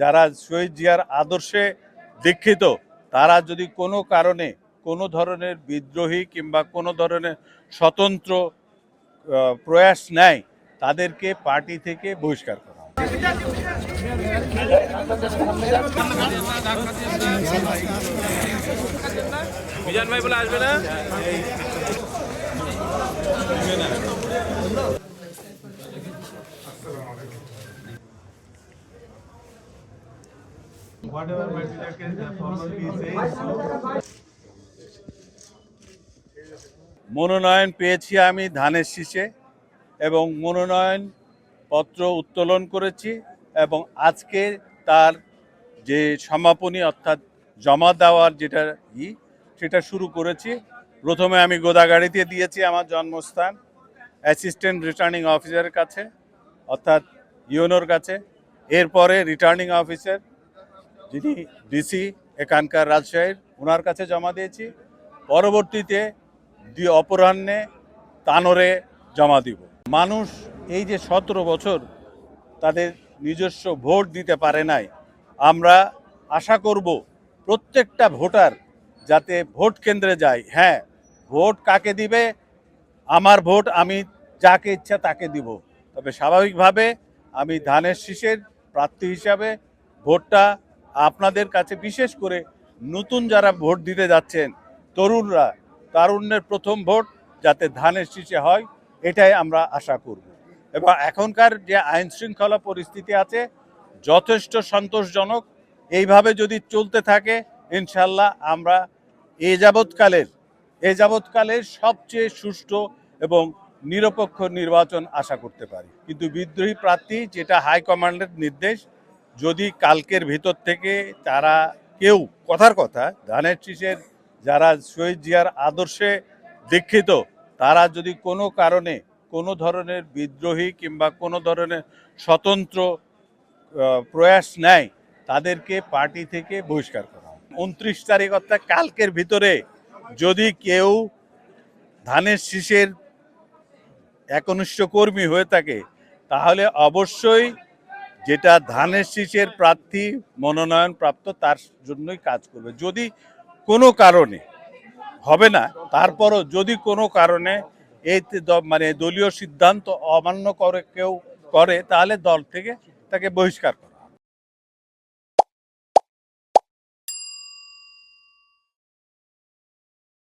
যারা শহীদ জিয়ার আদর্শে দীক্ষিত, তারা যদি কোনো কারণে কোনো ধরনের বিদ্রোহী কিংবা কোনো ধরনের স্বতন্ত্র প্রয়াস নেয়, তাদেরকে পার্টি থেকে বহিষ্কার করা আসবে না? মনোনয়ন পেয়েছি আমি ধানের শীষে এবং মনোনয়ন পত্র উত্তোলন করেছি এবং আজকে তার যে সমাপনী অর্থাৎ জমা দেওয়ার যেটা ই, সেটা শুরু করেছি। প্রথমে আমি গোদাগাড়িতে দিয়েছি আমার জন্মস্থান অ্যাসিস্ট্যান্ট রিটার্নিং অফিসারের কাছে, অর্থাৎ ইউনোর কাছে। এরপরে রিটার্নিং অফিসার যিনি ডিসি এখানকার রাজশাহীর ওনার কাছে জমা দিয়েছি। পরবর্তীতে দি অপরাহ্নে তানোরে জমা দিব। মানুষ এই যে সতেরো বছর তাদের নিজস্ব ভোট দিতে পারে নাই, আমরা আশা করব প্রত্যেকটা ভোটার যাতে ভোট কেন্দ্রে যায়। হ্যাঁ ভোট কাকে দিবে? আমার ভোট আমি যাকে ইচ্ছা তাকে দিব। তবে স্বাভাবিকভাবে আমি ধানের শীষের প্রার্থী হিসাবে ভোটটা আপনাদের কাছে বিশেষ করে নতুন যারা ভোট দিতে যাচ্ছেন, তরুণরা, তারুণ্যের প্রথম ভোট যাতে ধানের শীষে হয়, এটাই আমরা আশা করব। এবং এখনকার যে আইন শৃঙ্খলা পরিস্থিতি আছে, যথেষ্ট সন্তোষজনক। এইভাবে যদি চলতে থাকে, ইনশাল্লাহ আমরা এ যাবৎকালের এ যাবৎকালের সবচেয়ে সুষ্ঠু এবং নিরপেক্ষ নির্বাচন আশা করতে পারি। কিন্তু বিদ্রোহী প্রার্থী, যেটা হাইকমান্ডের নির্দেশ যদি কালকের ভিতর থেকে তারা কেউ, কথার কথা ধানের শীষের যারা শহীদ জিয়ার আদর্শে দীক্ষিত, তারা যদি কোনো কারণে, কোনো ধরনের বিদ্রোহী কিংবা কোনো ধরনের স্বতন্ত্র প্রয়াস নেয়, তাদেরকে পার্টি থেকে বহিষ্কার করা হবে উনত্রিশ তারিখ অর্থাৎ কালকের ভিতরে যদি কেউ ধানের শীষের একনিষ্ঠ কর্মী হয়ে থাকে, তাহলে অবশ্যই যেটা ধানের শীষের প্রার্থী মনোনয়ন প্রাপ্ত, তার জন্যই কাজ করবে। যদি কোনো কারণে হবে না, তারপরও যদি কোনো কারণে এই মানে দলীয় সিদ্ধান্ত অমান্য করে কেউ করে, তাহলে দল থেকে তাকে বহিষ্কার করে।